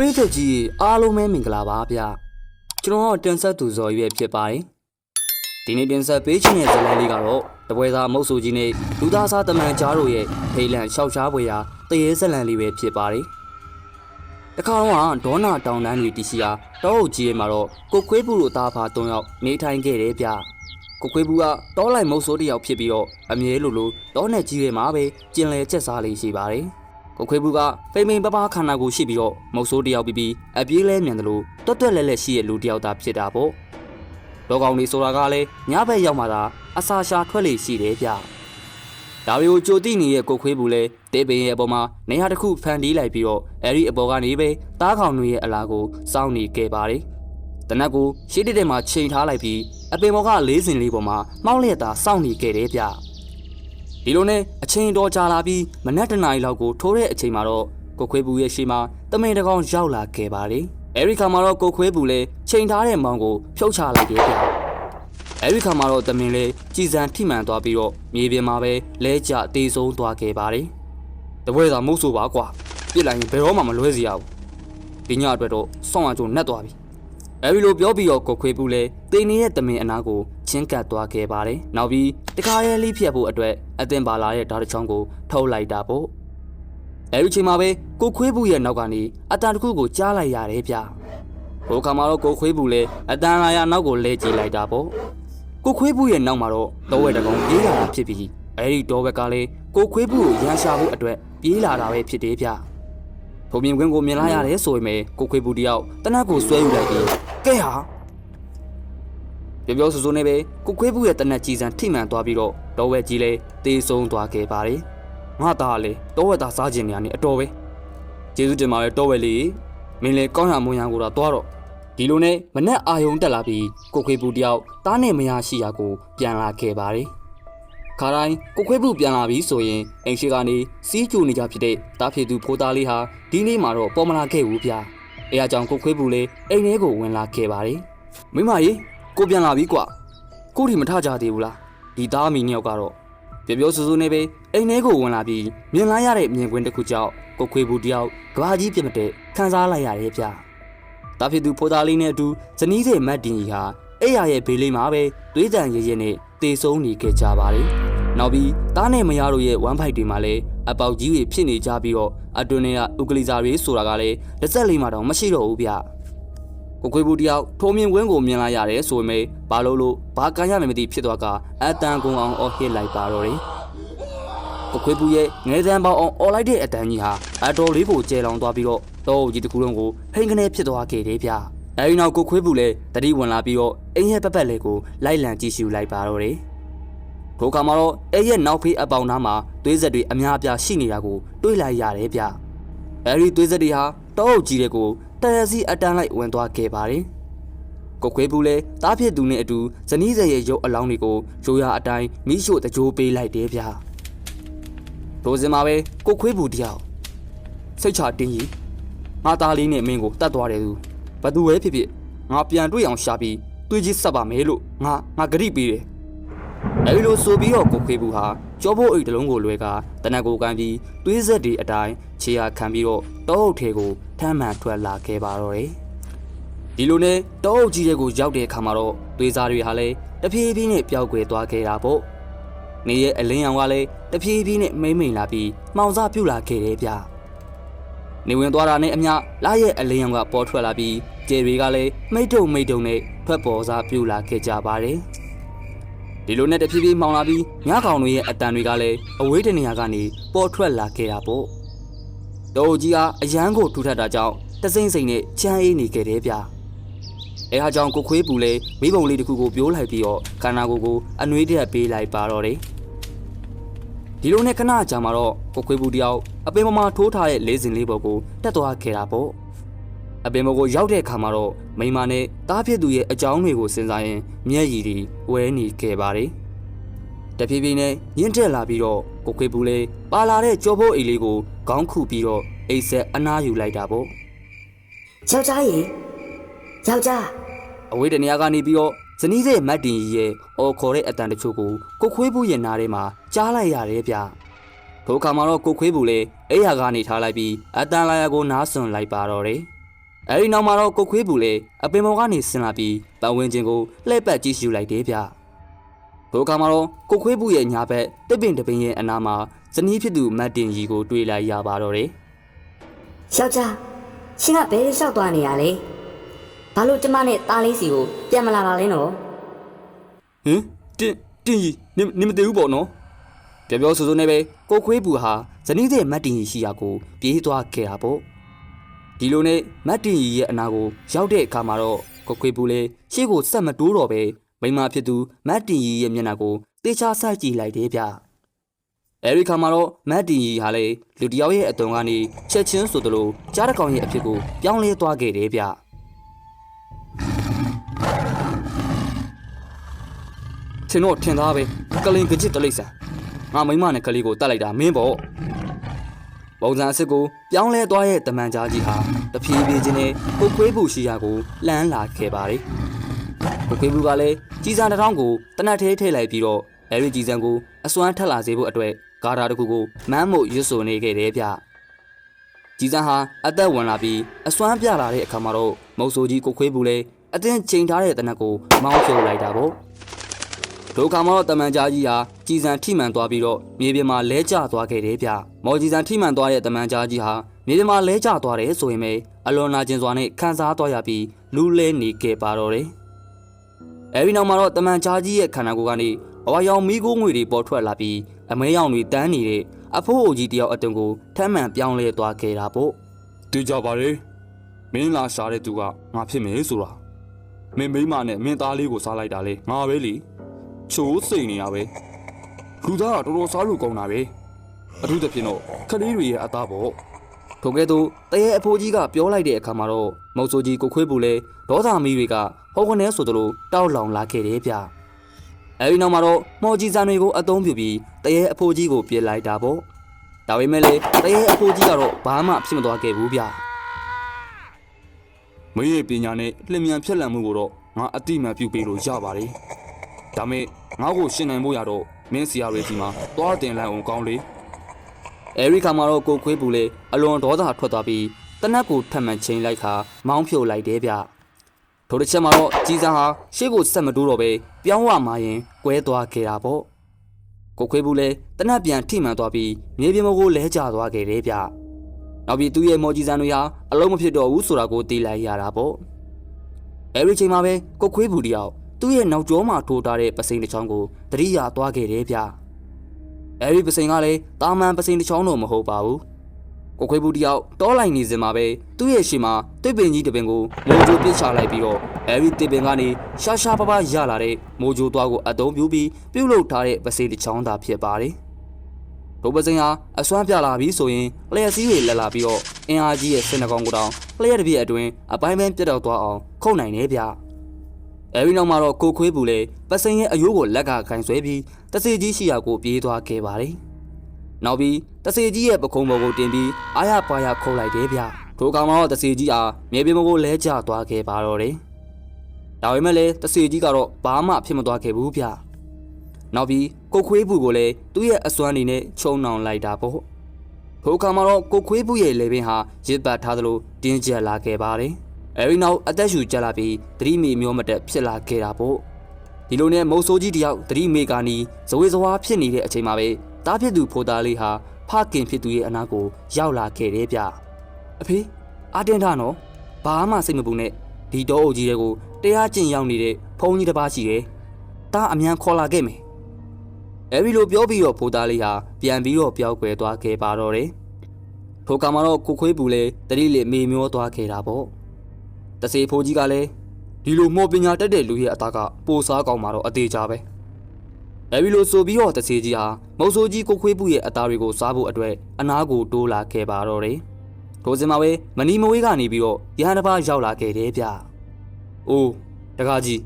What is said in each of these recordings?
ပရိသတ်ကြီးအားလုံးပဲမင်္ဂလာပါဗျကျွန်တော်တင်ဆက်သူဇော်ရွယ်ဖြစ်ပါတယ်ဒီနေ့တင်ဆက်ပေးချင်တဲ့ဇာတ်လမ်းလေးကတော့တပွဲသားမုတ်ဆူကြီးနဲ့လူသားစားတမန်ကြားတို့ရဲ့ထိတ်လန့်ရှောက်ရှားပွဲရာတရေဇာတ်လမ်းလေးပဲဖြစ်ပါတယ်တခါတော့ဒေါနာတောင်တန်းတွေတရှိရာတောအုပ်ကြီးရဲ့မှာတော့ကိုခွေးဘူးတို့သားဖာ၃ယောက်နေထိုင်ခဲ့တယ်ဗျကိုခွေးဘူးကတောလိုက်မုတ်ဆိုးတစ်ယောက်ဖြစ်ပြီးတော့အမြဲလိုလိုတောနဲ့ကြီးရဲ့မှာပဲကျင်လည်ကျက်စားလေးရှိပါတယ် ကိုခွေးဘူးကပိန်ပိန်ပပခန္ဓာကိုယ်ရှိပြီးတော့မုတ်ဆိုးတယောက်ပြီးပြီးအပြေးလဲမြန်တယ်လို့တွတ်တွက်လဲလဲရှိရဲ့လူတယောက်သားဖြစ်တာပေါ့လောကောင်လေးဆိုတာကလည်းညဘက်ရောက်မှသာအစာရှာထွက်လေရှိတယ်ဗျဒါတွေကိုကြိုတိနေတဲ့ကိုခွေးဘူးလဲတေးပင်ရဲ့အပေါ်မှာနေရာတစ်ခုဖန်တီးလိုက်ပြီးတော့အဲဒီအပေါ်ကနေပဲတားခေါင်တွေရဲ့အလားကိုစောင့်နေခဲ့ပါတယ်တနက်ကိုရှေးတက်တက်မှာချိန်ထားလိုက်ပြီးအပင်ပေါ်ကလေးစင်လေးပေါ်မှာမှောက်လျက်သာစောင့်နေခဲ့တယ်ဗျ ဒီလိုနဲ့အချိန်တော်ကြာလာပြီးမနက်တနာရီလောက်ကိုထိုးတဲ့အချိန်မှာတော့ကိုခွေးဘူးရဲ့ရှေ့မှာတမင်တကောင်ရောက်လာခဲ့ပါတယ်။အဲဒီခါမှာတော့ကိုခွေးဘူးလည်းချိန်ထားတဲ့မောင်ကိုဖြုတ်ချလိုက်တယ်ဗျ။အဲဒီခါမှာတော့တမင်လည်းကြည်စံထိမှန်သွားပြီးတော့မြေပြင်မှာပဲလဲကျတေးဆုံးသွားခဲ့ပါတယ်။တပွဲသာမုတ်ဆိုပါကွာ။ပြစ်လိုက်ရင်ဘယ်တော့မှမလွဲစီရဘူး။ဒီညအတွက်တော့စောင့်ရကြုံနှက်သွားပြီ။ အဲဒီလိုပြောပြီးတော့ကိုခွေးပူလဲတင်းနေတဲ့တမင်အနာကိုချင်းကပ်သွားခဲ့ပါတယ်။နောက်ပြီးတခါရဲလေးဖြတ်ဖို့အတွက်အသင်ပါလာတဲ့ဓာတ်တစ်ချောင်းကိုထုတ်လိုက်တာပေါ့။အဲဒီချိန်မှာပဲကိုခွေးပူရဲ့နောက်ကနေအတန်တစ်ခုကိုကြားလိုက်ရတယ်ဗျ။ဘိုးခါမှာတော့ကိုခွေးပူလဲအတန်လာရနောက်ကိုလဲကြည့်လိုက်တာပေါ့။ကိုခွေးပူရဲ့နောက်မှာတော့တောဝဲတကောင်ပြေးလာတာဖြစ်ပြီးအဲဒီတောဘက်ကလည်းကိုခွေးပူကိုရန်ရှာဖို့အတွက်ပြေးလာတာပဲဖြစ်တယ်ဗျ။ ပုံမြင်ကွင်းကိုမြင်လာရတယ်ဆိုရင်ပဲကိုခွေပူတယောက်တနတ်ကိုဆွဲယူလိုက်ပြီးကဲဟာပြောပြောဆိုဆိုနဲ့ပဲကိုခွေပူရဲ့တနတ်ကြီးစံထိမှန်သွားပြီးတော့တောဝက်ကြီးလည်းတေးဆုံးသွားခဲ့ပါတယ်ငါသားလေတောဝက်သားစားခြင်းနေရနေအတော်ပဲကျေးဇူးတင်ပါတယ်တောဝက်လေးမင်းလေကောင်းရမွန်ရန်ကိုတော့သွားတော့ဒီလိုနဲ့မနဲ့အာယုံတက်လာပြီးကိုခွေပူတယောက်တားနဲ့မရရှိရာကိုပြန်လာခဲ့ပါတယ် ခါတိုင်းကိုခွေးဘူးပြန်လာပြီဆိုရင်အိမ်ရှိကနေစီးကျူနေကြဖြစ်တဲ့တားဖြေသူဖိုးသားလေးဟာဒီနေ့မှတော့ပေါ်မလာခဲ့ဘူးဗျာအဲအကြောင့်ကိုခွေးဘူးလည်းအိမ်ထဲကိုဝင်လာခဲ့ပါတယ်မိမကြီးကိုပြန်လာပြီကွာကိုဒီမထကြသေးဘူးလားဒီသားအမိနှစ်ယောက်ကတော့ပြောပြောဆူဆူနဲ့ပဲအိမ်ထဲကိုဝင်လာပြီးမြင်လာရတဲ့မြင်ကွင်းတစ်ခုကြောင့်ကိုခွေးဘူးတယောက်ကဘာကြီးပြစ်မတဲ့ခံစားလိုက်ရတယ်ဗျာတားဖြေသူဖိုးသားလေးနဲ့အတူဇနီးတဲ့မတ်တင်ကြီးဟာအဲ့ရရဲ့ဘေးလေးမှာပဲတွေးတန်ရရနဲ့တေဆုံးနေခဲ့ကြပါတယ်။ နောက်ပြီးတားနဲ့မရတို့ရဲ့ဝမ်ဖိုက်တွေမှာလည်းအပေါက်ကြီးတွေဖြစ်နေကြပြီးတော့အတွင်းထဲကဥကလီဇာတွေဆိုတာကလည်းလက်ဆက်လေးမှတော့မရှိတော့ဘူးဗျ။ကိုခွေးဘူးတယောက်ထိုးမြင်ကွင်းကိုမြင်လာရတယ်ဆိုပေမဲ့ဘာလို့လို့ဘာကံရမယ်မသိဖြစ်သွားကအတန်ကုံအောင်အော်ဟစ်လိုက်ပါတော့တယ်။ကိုခွေးဘူးရဲ့ငဲတန်းပေါင်းအောင်အော်လိုက်တဲ့အတန်ကြီးဟာအတော်လေးကိုကျဲလောင်သွားပြီးတော့တောအုပ်ကြီးတစ်ခုလုံးကိုဟိန်ကနေဖြစ်သွားခဲ့တယ်ဗျ။အဲဒီနောက်ကိုခွေးဘူးလည်းတတိဝင်လာပြီးတော့အင်းရဲ့ပက်ပက်လေးကိုလိုက်လံကြည့်ရှုလိုက်ပါတော့တယ်။ ထိုအခါမှာတော့အဲ့ရဲ့နောက်ဖေးအပေါင်သားမှာသွေးဆက်တွေအများအပြားရှိနေတာကိုတွေးလိုက်ရတယ်ဗျ။အဲဒီသွေးဆက်တွေဟာတောအုပ်ကြီးတဲ့ကိုတရစီအတန်းလိုက်ဝင်သွားခဲ့ပါတယ်။ကိုခွေးဘူးလည်းတားဖြစ်သူနဲ့အတူဇနီးစရဲ့ရုပ်အလောင်းတွေကိုရိုးရာအတိုင်းမိရှို့တကြိုးပေးလိုက်တယ်ဗျ။ဒိုစင်မှာပဲကိုခွေးဘူးတယောက်စိတ်ချတင်းကြီးငါသားလေးနဲ့မင်းကိုတတ်သွားတယ်သူဘသူပဲဖြစ်ဖြစ်ငါပြန်တွေ့အောင်ရှာပြီးတွေးကြီးဆက်ပါမယ်လို့ငါငါဂရိပေးတယ် အဲဒီလိုဆိုပြီးတော့ကိုခွေးဘူးဟာကြောဖို့အိတ်တစ်လုံးကိုလွဲကတနက်ကိုကန်ပြီးသွေးဆက်တွေအတိုင်းခြေရခံပြီးတော့တောအုပ်ထဲကိုထမ်းမှန်ထွက်လာခဲ့ပါတော့တယ်။ဒီလိုနဲ့တောအုပ်ကြီးတဲ့ကိုရောက်တဲ့အခါမှာတော့သွေးစားတွေဟာလည်းတဖြည်းဖြည်းနဲ့ပျောက်ကွယ်သွားခဲ့တာပေါ့။နေရဲ့အလင်းရောင်ကလည်းတဖြည်းဖြည်းနဲ့မိမ့်မိန်လာပြီးမှောင်စားပြုတ်လာခဲ့တယ်ဗျ။နေဝင်သွားတာနဲ့အမျှလာရဲ့အလင်းရောင်ကပေါ်ထွက်လာပြီးကျယ်တွေကလည်းမိတ်တုံမိတ်တုံနဲ့ထွက်ပေါ်စားပြုတ်လာခဲ့ကြပါတယ်။ ဒီလိုနဲ့တဖြည်းဖြည်းမှောင်လာပြီးညကောင်တွေရဲ့အတန်တွေကလည်းအဝေးတနေရာကနေပေါ်ထွက်လာခဲ့တာပေါ့။တော်ကြီးဟာအရန်ကိုထူထပ်တာကြောင့်တစိမ့်စိမ့်နဲ့ချမ်းအေးနေခဲ့တယ်ဗျ။အဲဟာကြောင့်ကိုခွေးပူလည်းမိဘုံလေးတစ်ခုကိုပြိုးလိုက်ပြီးတော့ခန္ဓာကိုယ်ကိုအနှွေးတက်ပေးလိုက်ပါတော့တယ်။ဒီလိုနဲ့ခဏကြာမှာတော့ကိုခွေးပူတယောက်အပင်ပေါ်မှာထိုးထားတဲ့လေးစင်လေးပေါ်ကိုတက်သွားခဲ့တာပေါ့။ အပင်ပေါ်ကိုရောက်တဲ့အခါမှာတော့မိန်းမနဲ့တားဖြစ်သူရဲ့အကြောင်းတွေကိုစဉ်းစားရင်မျက်ရည်တွေဝဲနေခဲ့ပါတယ်။တဖြည်းဖြည်းနဲ့ညှင့်တက်လာပြီးတော့ကိုခွေပူလေးပါလာတဲ့ကြောဖို့အိတ်လေးကိုခေါင်းခုပြီးတော့အိတ်ဆက်အနားယူလိုက်တာပေါ့ယောက်ျားရေယောက်ျား။အဝေးတနေရာကနေပြီးတော့ဇနီးတဲ့မတ်တင်ကြီးရဲ့အော်ခေါ်တဲ့အတန်တချို့ကိုကိုခွေးပူရဲ့နားထဲမှာကြားလိုက်ရတယ်ဗျ။ထိုအခါမှာတော့ကိုခွေးပူလေးအိယာကနေထားလိုက်ပြီးအတန်လာရကိုနားဆွန်လိုက်ပါတော့တယ်။ အဲဒီနောက်မှာတော့ကိုခွေးပူလည်းအပင်ပေါ်ကနေဆင်းလာပြီးပတ်ဝန်းကျင်ကိုလှည့်ပတ်ကြည့်ရှုလိုက်တယ်ဗျ။ဒိုကမှာတော့ကိုခွေးပူရဲ့ညာဘက်တစ်ပင်တစ်ပင်ရဲ့အနာမှာဇနီးဖြစ်သူမတ်တင်ကြီးကိုတွေ့လိုက်ရပါတော့တယ်ယောက်ျားရှင်ကဘယ်လျှောက်သွားနေရလဲဘာလို့ကျမနဲ့သားလေးစီကိုပြန်မလာတာလဲနော်။ဟင်တင်တင်ကြီးနင်နင်မသိဘူးပေါ့နော်။ပြောပြောဆိုဆိုနဲ့ပဲကိုခွေးပူဟာဇနီးတဲ့မတ်တင်ကြီးရှိရာကိုပြေးသွားခဲ့တာပေါ့။ ဒီလိုနဲ့မတ်တင်ကြီးရဲ့အနာကိုရောက်တဲ့အခါမှာတော့ကိုခွေးပူလည်းရှေ့ကိုဆက်မတိုးတော့ပဲမိန်းမဖြစ်သူမတ်တင်ကြီးရဲ့မျက်နှာကိုတေချာဆကြည့်လိုက်တယ်ဗျ။အဲဒီခါမှာတော့မတ်တင်ကြီးဟာလေလူတစ်ယောက်ရဲ့အသွင်ကနေချက်ချင်းဆိုသလိုကြားတစ်ကောင်ရဲ့အဖြစ်ကိုပြောင်းလဲသွားခဲ့တယ်ဗျ။ထင်တော့ထင်သားပဲကလင်ကကြစ်တလိမ့်ဆန်ငါမိန်းမနဲ့ကလေးကိုတတ်လိုက်တာမင်းပေါ့ ပုံစံအစ်စ်ကိုပြောင်းလဲသွားတဲ့တမန်ကြားကြီးဟာတဖြည်းဖြည်းချင်းနဲ့ကိုခွေးပူရှိရာကိုလှမ်းလာခဲ့ပါတယ်ကိုခွေးပူကလည်းကြီးစံတစ်ထောင်ကိုတနတ်သေးထည့်လိုက်ပြီးတော့အဲဒီကြီးစံကိုအစွမ်းထက်လာစေဖို့အတွက်ဂါတာတစ်ခုကိုမမ်းမို့ရွတ်ဆိုနေခဲ့တယ်ဗျကြီးစံဟာအသက်ဝင်လာပြီးအစွမ်းပြလာတဲ့အခါမှာတော့မုတ်ဆိုးကြီးကိုခွေးပူလည်းအတင်းချိန်ထားတဲ့တနတ်ကိုမောင်းဖြိုလိုက်တာပေါ့ ဒုက္ခမောတမန်ကြားကြီးဟာကြည်စံထိမှန်သွားပြီးတော့မြေပြင်မှာလဲကျသွားခဲ့တယ်ဗျမော်ကြည်စံထိမှန်သွားတဲ့တမန်ကြားကြီးဟာမြေပြင်မှာလဲကျသွားတယ်ဆိုရင်ပဲအလွန်နာကျင်စွာနဲ့ခံစားသွားရပြီးလူးလဲနေခဲ့ပါတော့တယ်အဲဒီနောက်မှာတော့တမန်ကြားကြီးရဲ့ခန္ဓာကိုယ်ကနေအဝါရောင်မီးကိုငွေတွေပေါ်ထွက်လာပြီးအမဲရောင်တွေတန်းနေတဲ့အဖိုးအိုကြီးတယောက်အတုံကိုထမ်းမှန်ပြောင်းလဲသွားခဲ့တာပေါ့တေးကြပါလေမင်းလာရှာတဲ့သူကငါဖြစ်မယ်ဆိုတာမင်းမိမနဲ့မင်းသားလေးကိုစားလိုက်တာလေငါပဲလေ ချိုးစိတ်နေရပဲလူသားကတော်တော်စားလို့ကောင်းတာပဲအထူးသဖြင့်တော့ခလေးတွေရဲ့အသားပေါ့ထိုကဲ့သို့တရေအဖိုးကြီးကပြောလိုက်တဲ့အခါမှာတော့မုတ်ဆိုးကြီးကိုခွေးပူလဲဒေါသမီးတွေကဟောကနေဆိုသလိုတောက်လောင်လာခဲ့တယ်ဗျအဲဒီနောက်မှာတော့မော်ကြီးစံတွေကိုအသုံးပြုပြီးတရေအဖိုးကြီးကိုပြစ်လိုက်တာပေါ့ဒါပေမဲ့လေတရေအဖိုးကြီးကတော့ဘာမှဖြစ်မသွားခဲ့ဘူးဗျမင်းရဲ့ပညာနဲ့လျင်မြန်ဖြက်လန့်မှုကိုတော့ငါအတိအမှန်ပြုပေးလို့ရပါတယ် ဒါမဲ့ငါ့ကိုရှင်းနိုင်ဖို့ရတော့မင်းဆရာတွေဒီမှာသွားတင်လိုက်အောင်ကောင်းလေအဲဒီခါမှာတော့ကိုခွေးပူလဲအလွန်ဒေါသထွက်သွားပြီးတနက်ကိုထပ်မံချိန်လိုက်ခါမောင်းဖြုတ်လိုက်တယ်ဗျထိုတစ်ချက်မှာတော့ကြီးစံဟာရှေ့ကိုဆက်မတိုးတော့ပဲပြောင်းဝမာရင်ကွဲသွားခဲ့တာပေါ့ကိုခွေးဘူးလဲတနတ်ပြန်ထိမှန်သွားပြီးမြေပြင်ပေါ်ကိုလဲကျသွားခဲ့တယ်ဗျ။နောက်ပြီးသူ့ရဲ့မော်ကြီးစံတွေဟာအလုံးမဖြစ်တော့ဘူးဆိုတာကိုသိလိုက်ရတာပေါ့။အဲဒီချိန်မှာပဲကိုခွေးဘူးတယောက် သူ့ရဲ့နောက်ကျောမှာထိုးထားတဲ့ပစိန်တစ်ချောင်းကိုတတိယသွားခဲ့တယ်ဗျ။အဲဒီပစိန်ကလည်းတာမန်ပစိန်တစ်ချောင်းတော့မဟုတ်ပါဘူး။ကိုခွေးဘူးတယောက်တောလိုက်နေစင်မှာပဲသူ့ရဲ့ရှေ့မှာတစ်ပင်ကြီးတစ်ပင်ကိုမိုးကြိုးပစ်ချလိုက်ပြီးတော့အဲဒီတစ်ပင်ကနေရှာရှာပပရလာတဲ့မိုးကြိုးသွားကိုအသုံးပြုပြီးပြုတ်လုထားတဲ့ပစိန်တစ်ချောင်းသာဖြစ်ပါတယ်။ဒုပစိန်ဟာအစွမ်းပြလာပြီးဆိုရင်လျှက်စည်းတွေလက်လာပြီးတော့အင်အားကြီးရဲ့စင်နှကောင်ကိုတောင်လျှက်တစ်ပြည့်အတွင်းအပိုင်းပိုင်းပြတ်တော့သွားအောင်ခုတ်နိုင်တယ်ဗျ။ အဲဒီနောက်မှာတော့ကိုခွေးပူလေပစိန်ရဲ့အယိုးကိုလက်ကခိုင်ဆွဲပြီးတစီကြီးရှိရာကိုပြေးသွားခဲ့ပါတယ်။နောက်ပြီးတစီကြီးရဲ့ပခုံးပေါ်ကိုတင်ပြီးအာရပါရခုတ်လိုက်တယ်ဗျ။ထိုကောင်မှာတော့တစီကြီးအားမြေပြင်ပေါ်ကိုလဲကျသွားခဲ့ပါတော့တယ်။ဒါပေမဲ့လည်းတစီကြီးကတော့ဘာမှဖြစ်မသွားခဲ့ဘူးဗျ။နောက်ပြီးကိုခွေးပူကိုလည်းသူ့ရဲ့အစွမ်းနေနဲ့ခြုံနှောင်လိုက်တာပေါ့။ထိုကောင်မှာတော့ကိုခွေးပူရဲ့လေပင်ဟာရစ်ပတ်ထားသလိုတင်းကျပ်လာခဲ့ပါတယ်။ အဲဒီနောက်အသက်ရှူကျလာပြီးသတိမေမျောမတက်ဖြစ်လာခဲ့တာပေါ့။ဒီလိုနဲ့မုတ်ဆိုးကြီးတယောက်သတိမေကာနီဇဝေဇဝါဖြစ်နေတဲ့အချိန်မှာပဲတားဖြစ်သူဖိုသားလေးဟာဖခင်ဖြစ်သူရဲ့အနာကိုရောက်လာခဲ့တယ်ဗျ။အဖေအာတင်တာနော်ဘာမှစိတ်မပူနဲ့ဒီတော့အုပ်ကြီးတွေကိုတရားကျင့်ရောက်နေတဲ့ဖုန်းကြီးတစ်ပါးရှိတယ်။တားအမြန်ခေါ်လာခဲ့မယ်။အဲဒီလိုပြောပြီးတော့ဖိုသားလေးဟာပြန်ပြီးတော့ပျောက်ကွယ်သွားခဲ့ပါတော့တယ်။ထိုကံမှာတော့ကိုခွေးပူလဲတတိလေမေမျောသွားခဲ့တာပေါ့။ တစေဖိုးကြီးကလည်းဒီလိုမော်ပညာတက်တဲ့လူရဲ့အသားကပိုစားကောင်းမှာတော့အသေးကြပဲ။အဲဒီလိုဆိုပြီးတော့တစေကြီးဟာမုတ်ဆိုးကြီးကိုခွေးပူရဲ့အသားတွေကိုစားဖို့အတွက်အနာကိုတိုးလာခဲ့ပါတော့တယ်။ထိုစဉ်မှာပဲမနီမဝေးကနေပြီးတော့ရဟန်းတစ်ပါးရောက်လာခဲ့တယ်ဗျ။အိုးတကားကြီး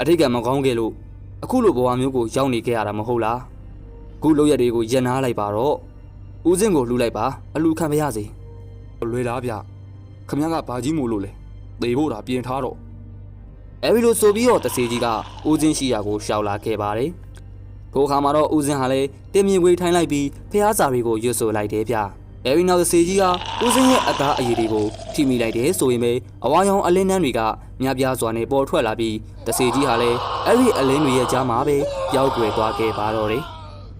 အထိတ်ကမကောင်းခဲ့လို့အခုလိုဘဝမျိုးကိုရောက်နေခဲ့ရတာမဟုတ်လား။အခုလောက်ရက်တွေကိုယဉ်နာလိုက်ပါတော့။ဦးစင်းကိုလှူလိုက်ပါအလူခံပါရစေ။လွယ်လားဗျခမရကဘာကြီးမို့လို့လဲ သေဖို့တာပြင်ထားတော့အဲဒီလိုဆိုပြီးတော့တစီကြီးကဦးစင်းရှိရာကိုရှောက်လာခဲ့ပါတယ်။ထိုအခါမှာတော့ဦးစင်းဟာလည်းတင်မြင်ခွေထိုင်းလိုက်ပြီးဖះစာတွေကိုရွတ်ဆိုလိုက်တယ်ဗျ။အဲဒီနောက်တစ်စီကြီးဟာဦးစင်းရဲ့အသားအရည်တွေကိုထိမိလိုက်တယ်ဆိုရင်ပဲအဝါရောင်အလင်းနှန်းတွေကမြပြားစွာနဲ့ပေါ်ထွက်လာပြီးတစီကြီးဟာလည်းအဲ့ဒီအလင်းတွေရဲ့ကြားမှာပဲပျောက်ကွယ်သွားခဲ့ပါတော့တယ်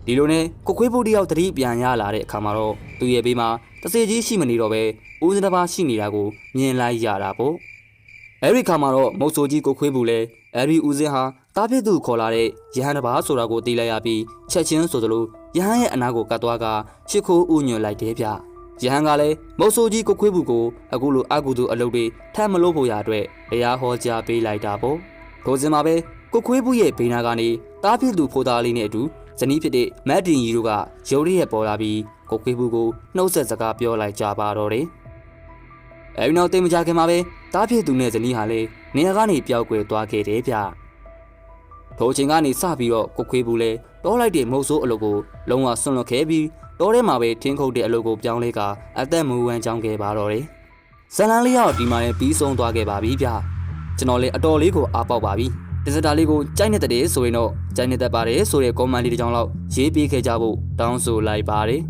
ဒီလိုနဲ့ကိုခွေးဖို့တယောက်တတိပြန်ရလာတဲ့အခါမှာတော့သူ့ရဲ့ဘေးမှာတစီကြီးရှိမနေတော့ပဲဦးစင်းတစ်ပါးရှိနေတာကိုမြင်လိုက်ရတာပေါ့အဲ့ဒီခါမှာတော့မုတ်ဆိုကြီးကိုခွေးဘူးလဲအဲ့ဒီဦးစင်းဟာတားဖြစ်သူခေါ်လာတဲ့ရဟန်းတစ်ပါးဆိုတာကိုသိလိုက်ရပြီးချက်ချင်းဆိုသလိုရဟန်းရဲ့အနာကိုကတ်သွားကရှ िख ိုးဥညွန်လိုက်တယ်ဗျရဟန်းကလည်းမုတ်ဆိုကြီးကိုခွေးဘူးကိုအခုလိုအကူသူအလုပ်တွေထပ်မလို့ဖို့ရအတွက်တရားဟောကြားပေးလိုက်တာပေါ့ဒိုစင်မှာပဲကိုခွေးဘူးရဲ့ဘေးနာကနေတားဖြစ်သူဖိုးသားလေးနဲ့အတူ ဇနီးဖြစ်တဲ့မတ်တင်ကြီးတို့ကရုပ်ရည်ရဲ့ပေါ်လာပြီးကိုခွေးဘူးကိုနှုတ်ဆက်စကားပြောလိုက်ကြပါတော့တယ်အဲဒီနောက်တိတ်မကြခင်မှာပဲတားဖြစ်သူနဲ့ဇနီးဟာလည်းနေရာကနေပျောက်ကွယ်သွားခဲ့တယ်ဗျထိုအချိန်ကနေစပြီးတော့ကိုခွေးဘူးလဲတောလိုက်တဲ့မုတ်ဆိုးအလုပ်ကိုလုံးဝဆွန့်လွတ်ခဲ့ပြီးတောထဲမှာပဲထင်းခုတ်တဲ့အလုပ်ကိုပြောင်းလဲကအသက်မူဝမ်းကြောင်းခဲ့ပါတော့တယ်ဇလန်းလေးရောက်ဒီမှာလည်းပြီးဆုံးသွားခဲ့ပါပြီဗျကျွန်တော်လည်းအတော်လေးကိုအားပေါက်ပါပြီ ဒီစတာလေးကိုကြိုက်နေတဲ့တဲ့ဆိုရင်တော့ကြိုက်နေတတ်ပါတယ်ဆိုတဲ့ comment လေးတစ်ကြောင်းလောက်ရေးပေးခဲ့ကြဖို့တောင်းဆိုလိုက်ပါတယ်